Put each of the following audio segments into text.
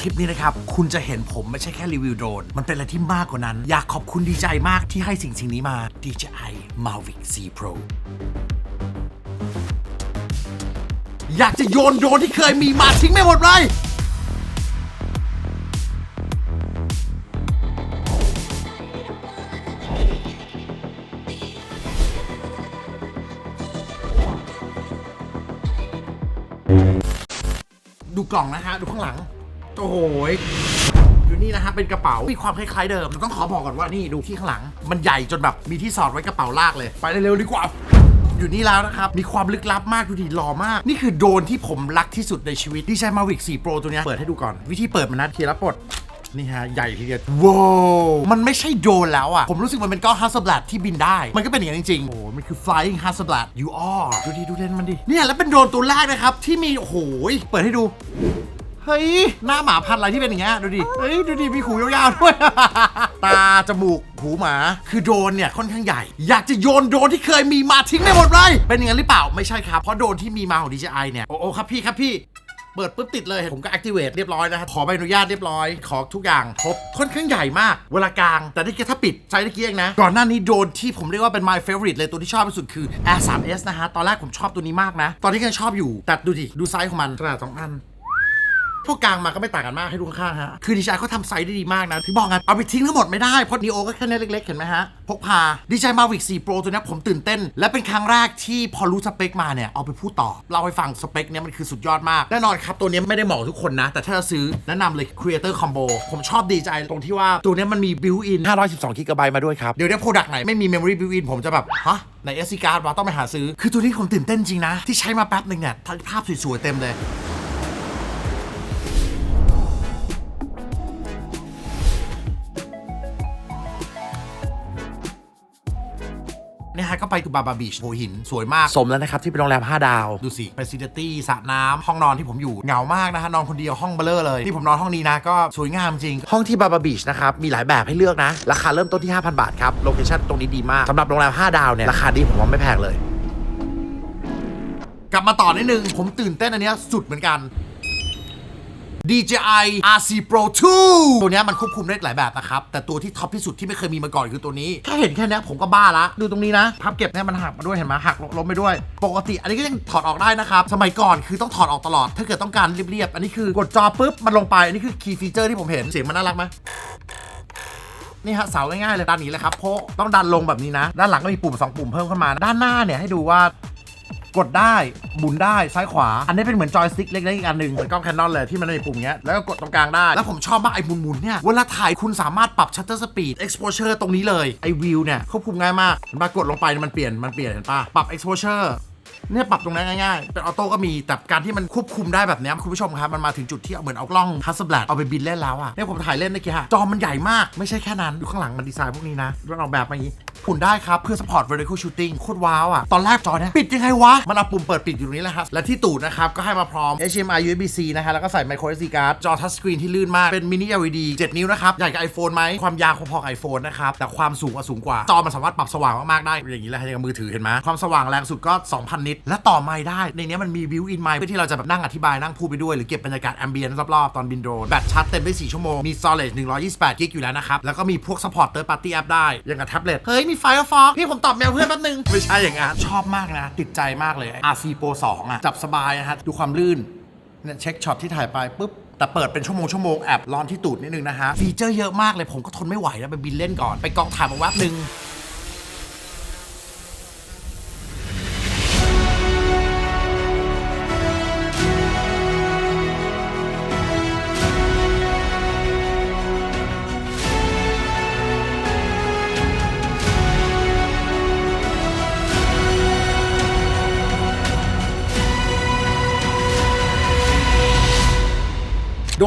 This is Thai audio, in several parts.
คลิปนี้นะครับ คุณจะเห็นผมไม่ใช่แค่รีวิวโดรน มันเป็นอะไรที่มากกว่านั้น อยากขอบคุณดีใจมากที่ให้สิ่งสิ่งนี้มา DJI Mavic C Pro อยากจะโยนโดรนที่เคยมีมาทิ้งไม่หมดเลยดูกล่องนะฮะ ดูข้างหลัง โอ้โหยดูนี่นะฮะเป็นกระเป๋า มีความคล้ายๆเดิมแต่ต้องขอบอกก่อนว่านี่ดูที่ข้างหลัง มันใหญ่จนแบบมีที่สอดไว้กระเป๋าลากเลย ไปเร็วๆดีกว่า อยู่นี่แล้วนะครับ มีความลึกลับมากดูดีหล่อมาก นี่คือโดรนที่ผมรักที่สุดในชีวิตที่ใช้ Mavic 4 Pro ตัวเนี้ยเปิดให้ดูก่อน วิธีเปิดมันนะทีละปลดนี่ฮะ ใหญ่ทีเดียวว้าวมันไม่ใช่โดรนแล้วอะ ผมรู้สึกมันเป็นก้อนฮัสบลัดที่บินได้ มันก็เป็นอย่างนั้นจริงๆ โอ้มันคือ flying h a s s e b l a d you are ดูดิ ดูเลนมันดิ เนี่ย แล้วเป็นโดรนตัวแรกนะครับ ที่มี โอ้โห เปิดให้ดู เฮ้ย หน้าหมาพันธุ์อะไรที่เป็นอย่างเงี้ยดูดิ เฮ้ย ดูดิ มีหูยาวๆด้วย ตา จมูก หูหมา คือโดรนเนี่ยค่อนข้างใหญ่ อยากจะโยนโดรนที่เคยมีมาทิ้งไม่หมดเลย เป็นอย่างนั้นหรือเปล่า ไม่ใช่ครับ เพราะโดรนที่มีมาของ DJI เนี่ย โอ้โอ้ครับพี่ครับพี่ เปิดปุ๊บติดเลย ผมก็ activate เรียบร้อยนะครับ ขอใบอนุญาตเรียบร้อย ขอทุกอย่างครบ ค่อนข้างใหญ่มาก เวลากลาง แต่ที่เกถ้าปิดใช้ตะกี้เองนะ ก่อนหน้านี้โดรนที่ผมเรียกว่าเป็น my favorite เลยตัวที่ชอบที่สุดคือ Air 3s นะฮะ ตอนแรกผมชอบตัวนี้มากนะ ตอนนี้ก็ยังชอบอยู่ แต่ดูดิ ดูไซส์ของมันขนาดสองอัน พวกกลางมาก็ไม่ต่างกันมากให้ดูข้างๆฮะ คือดีไซน์เขาทำไซส์ได้ดีมากนะที่บอกไงเอาไปทิ้งทั้งหมดไม่ได้ เพราะนีโอก็แค่เนี้ยเล็กๆ เห็นไหมฮะ พกพาดีไซน์ Mavic 4 Pro ตัวนี้ผมตื่นเต้น และเป็นครั้งแรกที่พอรู้สเปคมาเนี่ย เอาไปพูดต่อ เราให้ฟังสเปคเนี้ยมันคือสุดยอดมาก แน่นอนครับ ตัวนี้ไม่ได้เหมาะทุกคนนะ แต่ถ้าจะซื้อแนะนำเลย Creator Combo ผมชอบดีใจตรงที่ว่าตัวนี้มันมี built-in 512 GB มาด้วยครับเดี๋ยวเนี้ย product ไหนไม่มี memory built-in ผมจะแบบฮะใน SD card วะต้องไปหาซื้อ คือตัวนี้ผมตื่นเต้นจริงนะที่ใช้มาแป๊บหนึ่งเนี่ยภาพสวยๆเต็มเลย ไปกับบาบาบีชหัวหินสวยมาก สมแล้วนะครับที่เป็นโรงแรม 5 ดาว ดูสิเป็นซิตี้สระน้ำห้องนอนที่ผมอยู่เหงามากนะฮะนอนคนเดียวห้องเบลเลอร์เลย ที่ผมนอนห้องนี้นะก็สวยงามจริง ห้องที่บาบาบีชนะครับมีหลายแบบให้เลือกนะ ราคาเริ่มต้นที่ 5,000 บาทครับโลเคชั่นตรงนี้ดีมากสำหรับโรงแรม 5 ดาวเนี่ยราคาดีผมว่าไม่แพงเลย กลับมาต่อนิดนึงผมตื่นเต้นอันเนี้ยสุดเหมือนกัน DJI RC Pro 2 ตัวเนี้ยมันควบคุมได้หลายแบบนะครับ แต่ตัวที่ท็อปที่สุดที่ไม่เคยมีมาก่อนคือตัวนี้แค่เห็นแค่เนี้ยผมก็บ้าละ ดูตรงนี้นะ พับเก็บเนี่ยมันหักมาด้วยเห็นไหมหักล้มไปด้วย ปกติอันนี้ก็ยังถอดออกได้นะครับ สมัยก่อนคือต้องถอดออกตลอด ถ้าเกิดต้องการเรียบๆ อันนี้คือกดจอปุ๊บมันลงไป อันนี้คือคีย์ฟีเจอร์ที่ผมเห็น เสียงมันน่ารักไหมนี่ฮะเสาง่ายๆเลยด้านนี้เลยครับเพราะต้องดันลงแบบนี้นะ ด้านหลังก็มีปุ่มสองปุ่มเพิ่มเข้ามา ด้านหน้าเนี่ยให้ดูว่า กดได้หมุนได้ซ้ายขวา อันนี้เป็นเหมือนจอยสติ๊กเล็กๆอีกอันหนึ่งเหมือนกล้องแคนนอนเลยที่มันมีปุ่มเงี้ยแล้วก็กดตรงกลางได้ แล้วผมชอบมากไอ้หมุนๆเนี่ยเวลาถ่ายคุณสามารถปรับชัตเตอร์สปีด exposure ตรงนี้เลยไอ้วิวเนี่ยควบคุมง่ายมากเห็นปะกดลงไปมันเปลี่ยนมันเปลี่ยนเห็นปะปรับ exposure เนี่ยปรับตรงนั้นง่ายๆ เป็นออโต้ก็มี แต่การที่มันควบคุมได้แบบเนี้ยคุณผู้ชมครับ มันมาถึงจุดที่เอาเหมือนเอากล้องฮัสบลัดเอาไปบินเล่นแล้วอะเนี่ยผมถ่ายเล่นเมื่อกี้ฮะจอมันใหญ่มาก ไม่ใช่แค่นั้น ดูข้างหลังมันดีไซน์พวกนี้นะมันออกแบบมาอย่างนี้หมุนได้ครับ เพื่อ support vertical shooting โคตรว้าวอะ ตอนแรกจอเนี่ยปิดยังไงวะ มันเอาปุ่มเปิดปิดอยู่ตรงนี้แหละครับ และที่ตูดนะครับ ก็ให้มาพร้อม HDMI USB-C นะฮะแล้วก็ใส่ micro SD card จอ touch screen ที่ลื่นมาก เป็น mini LED 7 นิ้วนะครับ ใหญ่กับ iPhone ไหมความยาวพอๆกับ iPhone นะครับ แต่ความสูงอะสูงกว่า จอมันสามารถปรับสว่างมากๆได้ อย่างนี้แหละอย่างมือถือเห็นไหมความสว่างแรงสุดก็ 2,000 นิต และต่อไมค์ได้ ในนี้มันมี built in mic เพื่อที่เราจะแบบนั่งอธิบายนั่งพูดไปด้วยหรือเก็บบรรยากาศ ambient รอบๆตอนบินโดรนแบตชาร์จเต็มได้4ชั่วโมงมี storage 128กิกอยู่แล้วนะครับแล้วก็มีพวก support third party app ได้อย่างกับแท็บเล็ตเฮ้ยมี Firefox พี่ผมตอบแมวเพื่อนแป๊บนึง ไม่ใช่อย่างนั้นชอบมากนะ ติดใจมากเลย RC Pro 2อะจับสบายนะฮะดูความลื่นเนี่ยเช็คช็อตที่ถ่ายไปปุ๊บแต่เปิดเป็นชั่วโมงชั่วโมงแอบร้อนที่ตูดนิดนึงนะฮะฟีเจอร์เยอะมากเลยผมก็ทนไม่ไหวแล้วไปบินเล่นก่อนไปกองถ่ายมาแวบนึง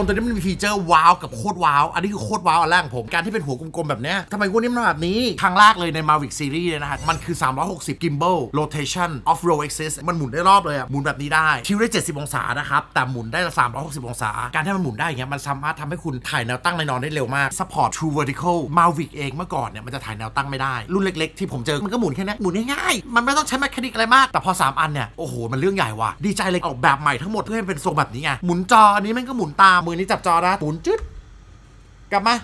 นตัวนี้มันมีฟีเจอร์ว้าวกับโคตรว้าว อันนี้คือโคตรว้าวอันแรกของผม การที่เป็นหัวกลมๆแบบเนี้ยทำไมพวกนี้มันแบบนี้ทางแรกเลยใน Mavic Series เลยนะฮะ มันคือ 360 gimbal rotation off road axis มันหมุนได้รอบเลยอะหมุนแบบนี้ได้ทิวได้ 70 องศานะครับ แต่หมุนได้ 360 องศา การที่มันหมุนได้อย่างเงี้ยมันสามารถทำให้คุณถ่ายแนวตั้งในนอนได้เร็วมาก support true vertical Mavic เองเมื่อก่อนเนี่ยมันจะถ่ายแนวตั้งไม่ได้ รุ่นเล็ก ๆ ที่ผมเจอมันก็หมุนแค่นี้หมุนง่ายๆมันไม่ต้องใช้แมคานิกอะไรมาก แต่พอ 3 อันเนี่ยโอ้โหมันเรื่องใหญ่ว่ะดีใจเลยออกแบบใหม่ทั้งหมดเพื่อให้เป็นทรงแบบนี้ไงหมุนจออันนี้มันก็หมุนตามมือนี้จับจอนะหมุนจึ๊ดกลับมา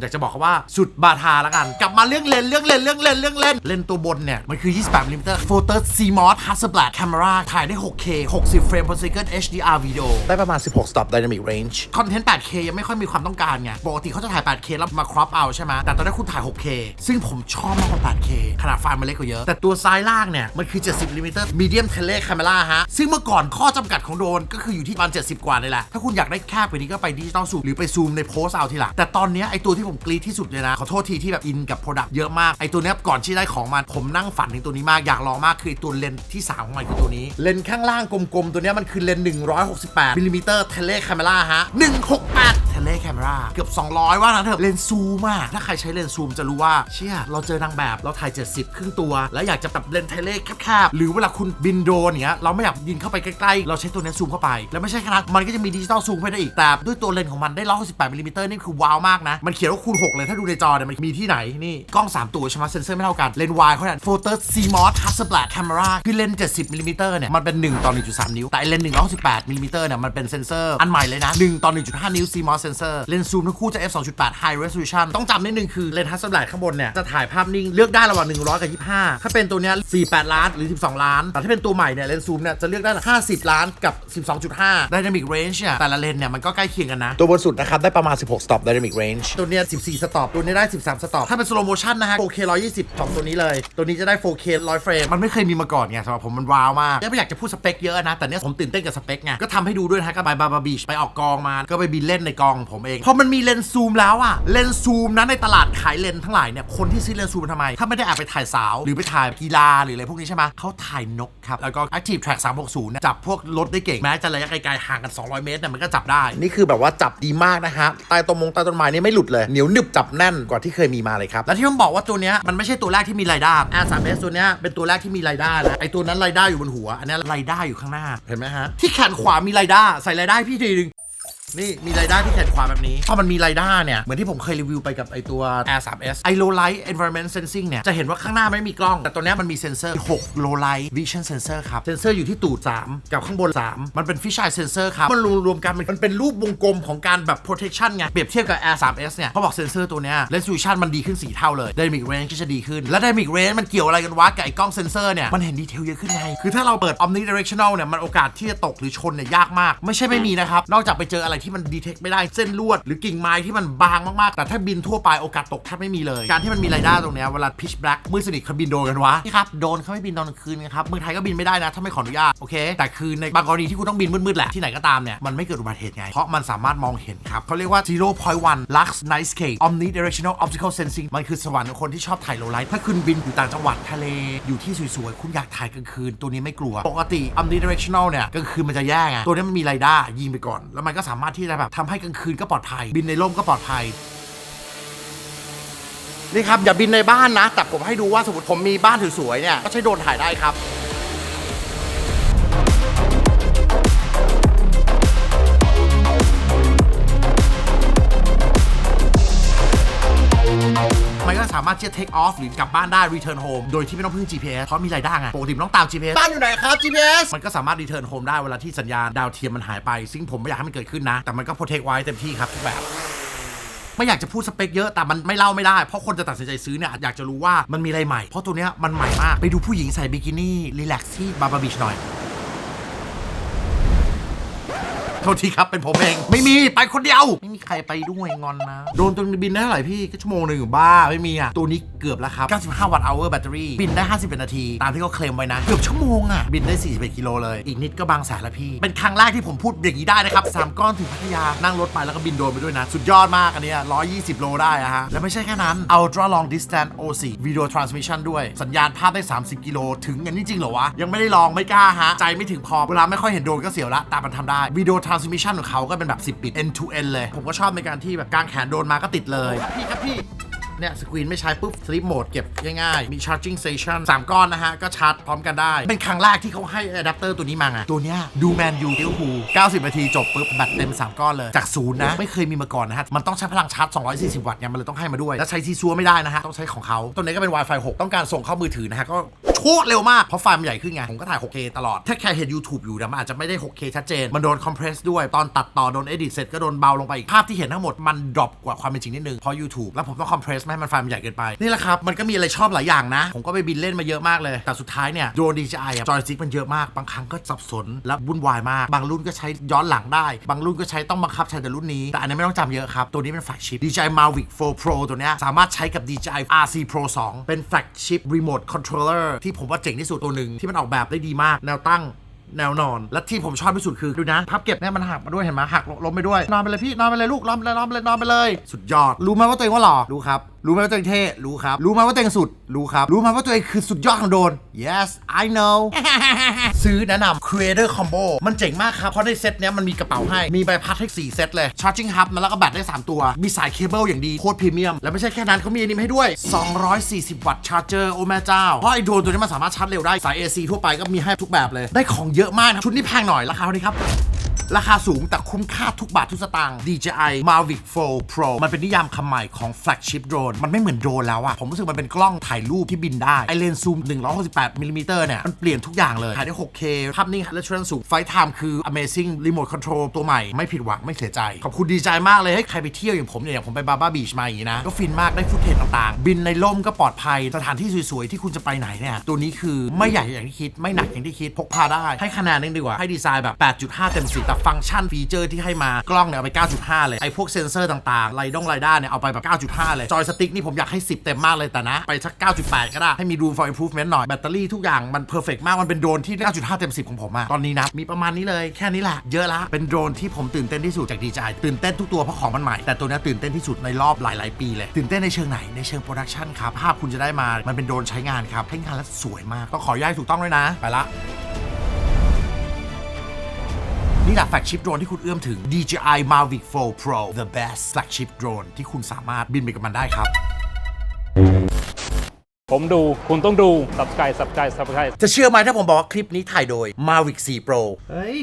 อยากจะบอกว่าสุดบาทาแล้วกัน กลับมาเรื่องเลนส์เรื่องเลนส์เรื่องเลนส์เรื่องเลนส์เลนส์ตัวบนเนี่ย มันคือ 28มิลลิเมตร Photo CMOS Hasselblad Camera ถ่ายได้ 6K 60 เฟรม per second HDR video ได้ประมาณ 16 stop dynamic range คอนเทนต์ 8K ยังไม่ค่อยมีความต้องการไงปกติเขาจะถ่าย 8K แล้วมา crop เอาใช่ไหมแต่ตอนนี้คุณถ่าย 6K ซึ่งผมชอบมากกว่า 8K ขนาดไฟล์มันเล็กกว่าเยอะ แต่ตัวซ้ายล่างเนี่ยมันคือ 70มิลลิเมตร medium tele camera ฮะซึ่งเมื่อก่อนข้อจำกัดของโดรนก็คืออยู่ที่ประมาณ70 กว่านี่แหละถ้าคุณอยากได้แคบกว่านี้ก็ไปดิจิตอลซูมหรือไปซูมในโพสเอาทีหลังแต่ตอนเนี้ยไอตัวที่ผมกรี๊ดที่สุดเลยนะ ขอโทษทีที่แบบอินกับโปรดักต์เยอะมาก ไอตัวเนี้ยก่อนที่ได้ของมาผมนั่งฝันถึงตัวนี้มาก อยากลองมากคือตัวเลนส์ที่ 3 ของมันคือตัวนี้ เลนส์ข้างล่างกลมๆ ตัวนี้มันคือเลนส์168มิลลิเมตรเทเลคาเมราฮะ168 ราเกือบ 200 ว่านั้นเถอะเลนส์ซูมอะถ้าใครใช้เลนส์ซูมจะรู้ว่าเชี่ยเราเจอนางแบบเราถ่าย 70 ครึ่งตัว แล้วอยากจะแบบเลนส์เทเลแคบๆหรือเวลาคุณบินโดรนเนี้ยเราไม่อยากยิงเข้าไปใกล้ๆเราใช้ตัวเนี้ซูมเข้าไปแล้วไม่ใช่แค่นั้นมันก็จะมีดิจิตอลซูมให้ได้อีกแต่ด้วยตัวเลนส์ของมันได้168มิลลิเมตรนี่คือว้าวมากนะมันเขียนว่าคูณ6เลยถ้าดูในจอเนี่ยมันมีที่ไหนนี่กล้อง 3 ตัวใช่ไหมเซนเซอร์ไม่เท่ากันเลนส์วายเขาเนี่ย Photo CMOS Hasselblad Camera คือเลนส์70มิลลิเมตรเนี่ยมันเป็น 1 ต่อ 1.3 นิ้วแต่ไอ้เลนส์168มิลลิเมตรเนี่ยมันเป็นเซนเซอร์อันใหม่เลยนะ1ต่อ1.5 นิ้ว CMOS sensor เลนส์ซูมทั้งคู่จะ f 2.8 high resolution ต้องจำนิดนึงคือเลนส์ Hasselblad ข้างบนเนี่ยจะถ่ายภาพนิ่งเลือกได้ระหว่าง 100 กับ 25 ถ้าเป็นตัวเนี้ย48 ล้านหรือ 12 ล้าน แต่ถ้าเป็นตัวใหม่เนี่ยเลนส์ซูมเนี่ยจะเลือกได้ 50 ล้านกับ 12.5 dynamic range เนี่ยแต่ละเลนส์เนี่ยมันก็ใกล้เคียงกันนะ ตัวบนสุดนะครับได้ประมาณ 16 stop dynamic range ตัวเนี้ย14 stop ตัวนี้ได้ 13 stop ถ้าเป็น slow motion นะฮะ 4K 120ของตัวนี้เลย ตัวนี้จะได้ 4K 100เฟรมมันไม่เคยมีมาก่อนไงสำหรับผมมันว้าวมากยังไม่อยากจะพูดสเปคเยอะนะแต่เนี้ยผมตื่นเต้นกับสเปคไงก็ทำให้ดูด้วยนะฮะก็ไปบาบาบีชไปออกกองมาก็ไปบินเล่นในกองผมเองพอมันมีเลนส์ซูมแล้วอะเลนส์ซูมนะในตลาดขายเลนส์ทั้งหลายเนี่ยคนที่ซื้อเลนส์ซูมทำไม ถ้าไม่ได้แอบไปถ่ายสาว หรือไปถ่ายกีฬาหรืออะไรพวกนี้ใช่ไหมเขาถ่ายนกครับ แล้วก็ Active Track 360เนี่ยจับพวกรถได้เก่ง แม้จะระยะไกลๆห่างกัน 200 เมตรเนี่ยมันก็จับได้ นี่คือแบบว่าจับดีมากนะฮะใต้ต้นมงใต้ต้นไม้นี่ไม่หลุดเลยเหนียวหนึบจับแน่นกว่าที่เคยมีมาเลยครับและที่ผมบอกว่าตัวเนี้ยมันไม่ใช่ตัวแรกที่มีไรด้า Air 3S ตัวเนี้ยเป็นตัวแรกที่มีไรด้าแล้วไอตัวนั้นไรด้าอยู่บนหัว อันเนี้ยไรด้าอยู่ข้างหน้าเห็นไหมฮะที่แขนขวามีไรด้าใส่ไรด้าให้พี่ทีนึง นี่มีไรด้าที่แขนขวาแบบนี้พอมันมีไรด้าเนี่ย เหมือนที่ผมเคยรีวิวไปกับไอตัว Air 3S ไอ low light environment sensing เนี่ย จะเห็นว่าข้างหน้าไม่มีกล้อง แต่ตัวเนี้ยมันมีเซนเซอร์6 low light vision sensor ครับ เซนเซอร์อยู่ที่ตูด 3 กับข้างบน 3 มันเป็น fisheye sensor ครับ มันรวมๆกันมันเป็นรูปวงกลมของการแบบ protection ไง เปรียบเทียบกับ Air 3S เนี่ยเขาบอกเซนเซอร์ตัวเนี้ย resolution มันดีขึ้น4เท่าเลย dynamic range ก็จะดีขึ้น และ dynamic range มันเกี่ยวอะไรกันวะกับไอ้กล้องเซนเซอร์เนี่ยมันเห็นดีเทลเยอะขึ้นไงคือถ้าเราเปิด omnidirectional เนี่ยมันโอกาสที่จะตกหรือชนเนี่ยยากมาก ไม่ใช่ไม่มีนะครับนอกจากไปเจออะไรที่มัน detect ไม่ได้เส้นลวด หรือกิ่งไม้ที่มันบางมากๆ แต่ถ้าบินทั่วไปโอกาสตกแทบไม่มีเลย การที่มันมีไรด้าตรงเนี้ยเวลา pitch black มืดสนิทเขาบินโดนกันวะนี่ครับโดนเขาไม่บินตอนกลางคืนนะครับเมืองไทยก็บินไม่ได้นะถ้าไม่ขออนุญาตโอเคแต่คือในบางกรณีที่คุณต้องบินมืดๆแหละที่ไหนก็ตามเนี่ยมันไม่เกิดอุบัติเหตุไงเพราะมันสามารถมองเห็นครับเขาเรียกว่า0.1 lux nightscape omnidirectional optical sensing มันคือสวรรค์ของคนที่ชอบถ่ายโลไลท์ถ้าคุณบินอยู่ต่างจังหวัดทะเลอยู่ที่สวยๆคุณอยากถ่ายกลางคืนตัวนี้ไม่กลัวปกติ omnidirectional เนี่ยกลางคืนมันจะแย่ไงตัวนี้มันมีไรด้ายิงไปก่อน แล้วมันก็สามารถที่จะแบบทำให้กลางคืนก็ปลอดภัย บินในร่มก็ปลอดภัย นี่ครับอย่าบินในบ้านนะ แต่ผมให้ดูว่าสมมติผมมีบ้านสวยๆเนี่ยก็ใช้โดรนถ่ายได้ครับ มันก็สามารถที่จะ take off หรือกลับบ้านได้ return home โดยที่ไม่ต้องพึ่ง GPS เพราะมีไรด้าไงปกติมันต้องตาม GPS บ้านอยู่ไหนครับ GPS มันก็สามารถ return home ได้เวลาที่สัญญาณดาวเทียมมันหายไป ซึ่งผมไม่อยากให้มันเกิดขึ้นนะ แต่มันก็ protect ไว้เต็มที่ครับทุกแบบไม่อยากจะพูดสเปคเยอะแต่มันไม่เล่าไม่ได้ เพราะคนจะตัดสินใจซื้อเนี่ยอยากจะรู้ว่ามันมีอะไรใหม่ เพราะตัวเนี้ยมันใหม่มาก ไปดูผู้หญิงใส่บิกินี่รีแลกซ์ที่บาบาบีชหน่อย โทษทีครับเป็นผมเอง ไม่มีไปคนเดียว ไม่มีใครไปด้วยงอนนะ โดนตัวนี้บินได้เท่าไหร่พี่ก็ชั่วโมงหนึ่งบ้าไม่มีอะตัวนี้เกือบแล้วครับ 95 วัตต์ hour แบตเตอรี่บินได้ 51 นาที ตามที่เขาเคลมไว้นะ เกือบชั่วโมงอะ บินได้ 41 กิโลเลย อีกนิดก็บางแสนละพี่ เป็นครั้งแรกที่ผมพูดอย่างนี้ได้นะครับสามก้อนถึงพัทยานั่งรถไปแล้วก็บินโดรนไปด้วยนะ สุดยอดมากอันเนี้ย120 โลได้อะฮะและไม่ใช่แค่นั้น Ultra Long Distance OC Video Transmission ด้วย สัญญาณภาพได้ 30 กิโลถึงอันนี้จริงเหรอวะยังไม่ได้ลองไม่กล้าฮะใจไม่ถึงพอเวลาไม่ค่อยเห็นโดรนก็เสียวละแต่มันทำได้ Video Transmission ของเขาก็เป็นแบบ 10 บิต end to end เลย ผมก็ชอบในการที่แบบกางแขนโดนมาก็ติดเลย พี่ครับพี่เนี่ยสกรีนไม่ใช้ปุ๊บ sleep mode เก็บง่ายๆ มี charging station 3 ก้อนนะฮะ ก็ชาร์จพร้อมกันได้ เป็นครั้งแรกที่เขาให้อะแดปเตอร์ตัวนี้มาไงตัวเนี้ยดูแมนยูดิวฮู90 นาทีจบปุ๊บแบตเต็ม 3 ก้อนเลย จากศูนย์นะ ไม่เคยมีมาก่อนนะฮะ มันต้องใช้พลังชาร์จ 240 วัตต์ไงมันเลยต้องให้มาด้วย แล้วใช้ซีซัวไม่ได้นะฮะ ต้องใช้ของเขาตัวนี้ก็เป็น Wi-Fi 6 ต้องการส่งเข้ามือถือนะฮะก็โคตรเร็วมาก เพราะไฟล์มันใหญ่ขึ้นไง ผมก็ถ่าย 6K ตลอด ถ้าแค่เห็น YouTube อยู่นะมันอาจจะไม่ได้ 6K ชัดเจน มันโดนคอมเพรสด้วย ตอนตัดต่อโดนเอดิตเสร็จก็โดนเบาลงไปอีก ภาพที่เห็นทั้งหมดมันดรอปกว่าความเป็นจริงนิดนึง เพราะ YouTube แล้วผมต้องคอมเพรสไม่ให้มันไฟล์มันใหญ่เกินไป นี่แหละครับ มันก็มีอะไรชอบหลายอย่างนะ ผมก็ไปบินเล่นมาเยอะมากเลย แต่สุดท้ายเนี่ยโดน DJI จอยสติ๊กมันเยอะมาก บางครั้งก็สับสนและวุ่นวายมาก บางรุ่นก็ใช้ย้อนหลังได้ บางรุ่นก็ใช้ต้องบังคับใช้แต่รุ่นนี้ แต่อันนี้ไม่ต้องจำเยอะครับตัวนี้เป็นแฟลกชิพ DJI Mavic 4 Pro ตัวเนี้ยสามารถใช้กับ DJI RC Pro 2 เป็นแฟลกชิพ Remote Controller ที่ผมว่าเจ๋งที่สุดตัวหนึ่งที่มันออกแบบได้ดีมาก แนวตั้งแนวนอน และที่ผมชอบที่สุดคือดูนะพับเก็บเนี่ยมันหักมาด้วยเห็นไหมหักล้มไปด้วยนอนไปเลยพี่นอนไปเลยลูกนอนไปเลยนอนไปเลยนอนไปเลย สุดยอดรู้ไหมว่าตัวเองว่าหล่อรู้ครับ รู้ไหมว่าตัวเองเท่รู้ครับ รู้ไหมว่าตัวเองสุด รู้ครับ รู้ไหมว่าตัวเองคือสุดยอดของโดน yes I know ซื้อแนะนำ Creator Combo มันเจ๋งมากครับ เพราะในเซตเนี้ยมันมีกระเป๋าให้ มีใบพัดให้4เซตเลย Charging Hub มันแล้วก็แบตได้ 3 ตัว มีสายเคเบิลอย่างดี โคตรพรีเมียม แล้วไม่ใช่แค่นั้นเขามีอันนี้มให้ด้วย 240 วัตต์ชาร์เจอร์โอ้แม่เจ้า เพราะไอ้โดนตัวนี้มันสามารถชาร์จเร็วได้ สาย AC ทั่วไปก็มีให้ทุกแบบเลย ได้ของเยอะมากนะชุดนี้แพงหน่อยราคาเท่านี้ครับ ราคาสูงแต่คุ้มค่าทุกบาททุกสตางค์ DJI Mavic 4 Pro มันเป็นนิยามคำใหม่ของ flagship drone มันไม่เหมือนโดรนแล้วอะผมรู้สึกมันเป็นกล้องถ่ายรูปที่บินได้ ไอเลนส์ซูม 168มิลลิเมตรเนี่ย มันเปลี่ยนทุกอย่างเลย ถ่ายได้ 6K ภาพนิ่ง resolution สูง Flight time คือ amazing remote control ตัวใหม่ ไม่ผิดหวัง ไม่เสียใจ ขอบคุณดีใจมากเลยให้ใครไปเที่ยวอย่างผมเนี่ยอย่างผมไปบาบาบีชมาอย่างนี้นะ ก็ฟินมากได้ฟุตเทจต่างๆ บินในร่มก็ปลอดภัยสถานที่สวยๆที่คุณจะไปไหนเนี่ยตัวนี้คือไม่ใหญ่อย่างที่คิดไม่หนักอย่างที่คิดพกพาได้ให้คะแนนนึงดีกว่าให้ดีไซน์แบบ 8.5 เต็ม10แต่ฟังก์ชันฟีเจอร์ที่ให้มากล้องเนี่ยเอาไป 9.5 เลยไอพวกเซนเซอร์ต่างๆไรด้งไรด้าเนี่ยเอาไปแบบ 9.5 เลยจอยสติ๊กนี่ผมอยากให้ 10 เต็มมากเลยแต่นะ ไปสัก 9.8 ก็ได้ ให้มี room for improvement หน่อยแบตเตอรี่ทุกอย่างมันเพอร์เฟกมากมันเป็นโดรนที่ 9.5 เต็ม 10 ของผมอะตอนนี้นะมีประมาณนี้เลยแค่นี้แหละเยอะละเป็นโดรนที่ผมตื่นเต้นที่สุดจาก DJI ตื่นเต้นทุกตัวเพราะของมันใหม่แต่ตัวนี้ตื่นเต้นที่สุดในรอบหลาย ๆ ปีเลยตื่นเต้นในเชิงไหนในเชิงโปรดักชันครับภาพคุณจะได้มามันเป็นโดรนใช้งานครับใช้งานแล้วสวยมากต้องขออนุญาตถูกต้องด้วยนะไปละ นี่แหละแฟลกชิปโดรนที่คุณเอื้อมถึง DJI Mavic 4 Pro the best flagship drone ที่คุณสามารถบินไปกับมันได้ครับ ผมดู คุณต้องดู subscribe subscribe subscribe จะเชื่อไหมถ้าผมบอกว่าคลิปนี้ถ่ายโดย Mavic 4 Pro เฮ้ย